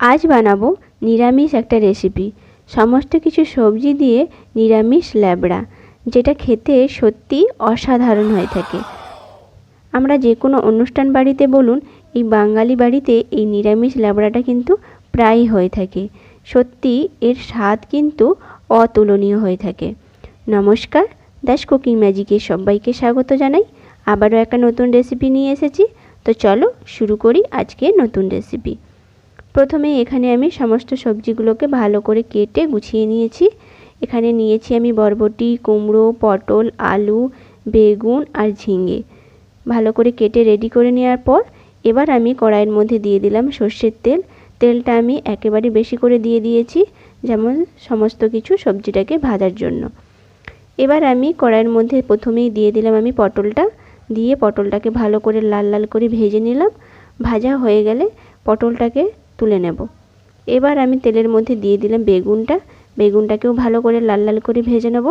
আজ বানাবো নিরামিষ একটা রেসিপি সমস্ত কিছু সবজি দিয়ে নিরামিষ ল্যাবড়া, যেটা খেতে সত্যি অসাধারণ হয়ে থাকে। আমরা যে কোনো অনুষ্ঠান বাড়িতে বলুন, এই বাঙালি বাড়িতে এই নিরামিষ ল্যাবড়াটা কিন্তু প্রায়ই হয়ে থাকে। সত্যি এর স্বাদ কিন্তু অতুলনীয় হয়ে থাকে। নমস্কার, দাস কুকিং ম্যাজিকে সবাইকে স্বাগত জানাই। আবারও একটা নতুন রেসিপি নিয়ে এসেছি। তো চলো শুরু করি আজকে নতুন রেসিপি প্রথমে এখানে আমি সমস্ত সবজিগুলোকে ভালো করে কেটে গুছিয়ে নিয়েছি। এখানে নিয়েছি আমি বরবটি, কুমড়ো, পটল, আলু, বেগুন আর ঝিঙে। ভালো করে কেটে রেডি করে নেওয়ার পর এবার আমি কড়াইয়ের মধ্যে দিয়ে দিলাম সর্ষের তেল। তেলটা আমি একেবারে বেশি করে দিয়ে দিয়েছি, যেমন সমস্ত কিছু সবজিটাকে ভাজার জন্য। এবার আমি কড়াইয়ের মধ্যে প্রথমেই দিয়ে দিলাম আমি পটলটা। দিয়ে পটলটাকে ভালো করে লাল লাল করে ভেজে নিলাম। ভাজা হয়ে গেলে পটলটাকে তুলে নেব। এবার আমি তেলের মধ্যে দিয়ে দিলাম বেগুনটা। বেগুনটাকেও ভালো করে লাল লাল করে ভেজে নেব।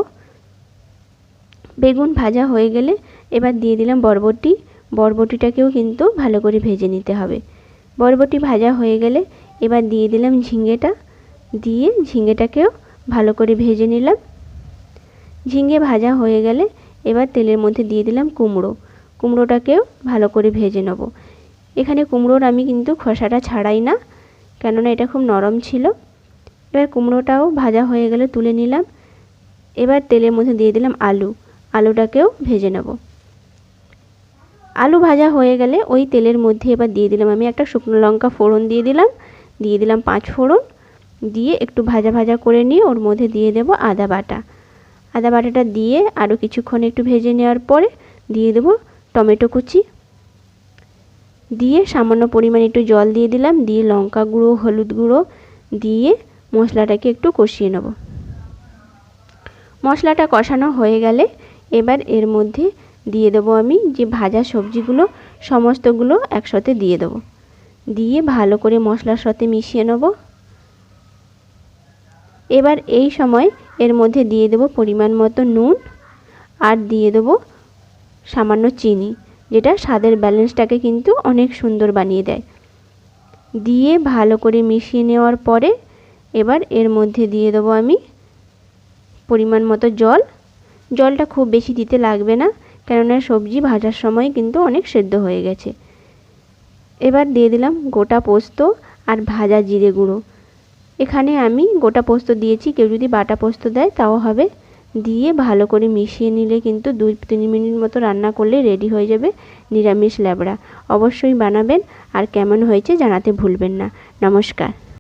বেগুন ভাজা হয়ে গেলে এবার দিয়ে দিলাম বরবটি। বরবটিটাকেও কিন্তু ভালো করে ভেজে নিতে হবে। বরবটি ভাজা হয়ে গেলে এবার দিয়ে দিলাম ঝিঙ্গেটা দিয়ে ঝিঙেটাকেও ভালো করে ভেজে নিলাম। ঝিঙে ভাজা হয়ে গেলে এবার তেলের মধ্যে দিয়ে দিলাম কুমড়ো। কুমড়োটাকেও ভালো করে ভেজে নেব। এখানে কুমড়োর আমি কিন্তু খোসাটা ছাড়াই না। কেননা এটা খুব নরম ছিল। এবার কুমড়োটাও ভাজা হয়ে গেলে তুলে নিলাম। এবার তেলের মধ্যে দিয়ে দিলাম আলু। আলুটাকেও ভেজে নেব। আলু ভাজা হয়ে গেলে ওই তেলের মধ্যে এবার দিয়ে দিলাম আমি একটা শুকনো লঙ্কা ফোড়ন দিয়ে দিলাম। দিয়ে দিলাম পাঁচ ফোড়ন। দিয়ে একটু ভাজা ভাজা করে নিয়ে ওর মধ্যে দিয়ে দেব আদা বাটা। আদা বাটাটা দিয়ে আরও কিছুক্ষণ একটু ভেজে নেওয়ার পরে দিয়ে দেবো টমেটো কুচি দিয়ে সামান্য পরিমাণে একটু জল দিয়ে দিলাম, দিয়ে লঙ্কা গুঁড়ো, হলুদ গুঁড়ো দিয়ে মশলাটাকে একটু কষিয়ে নেব। মশলাটা কষানো হয়ে গেলে এবার এর মধ্যে দিয়ে দেবো আমি যে ভাজা সবজিগুলো, সমস্তগুলো একসাথে দিয়ে দেবো। দিয়ে ভালো করে মশলার সাথে মিশিয়ে নেব। এবার এই সময় এর মধ্যে দিয়ে দেবো পরিমাণ মতো নুন আর দিয়ে দেবো সামান্য চিনি। যেটা স্বাদের ব্যালেন্সটাকে কিন্তু অনেক সুন্দর বানিয়ে দেয়। দিয়ে ভালো করে মিশিয়ে নেওয়ার পরে এবার এর মধ্যে দিয়ে দেবো আমি পরিমাণ মতো জল। জলটা খুব বেশি দিতে লাগবে না, কেননা সবজি ভাজার সময় কিন্তু অনেক সেদ্ধ হয়ে গেছে। এবার দিয়ে দিলাম গোটা পোস্ত আর ভাজা জিরে গুঁড়ো। এখানে আমি গোটা পোস্ত দিয়েছি, কেউ যদি বাটা পোস্ত দেয় তাও হবে। দিয়ে ভালো করে মিশিয়ে নিলে কিন্তু দুই তিন মিনিট মতো রান্না করলে রেডি হয়ে যাবে নিরামিষ ল্যাবড়া। অবশ্যই বানাবেন আর কেমন হয়েছে জানাতে ভুলবেন না। নমস্কার।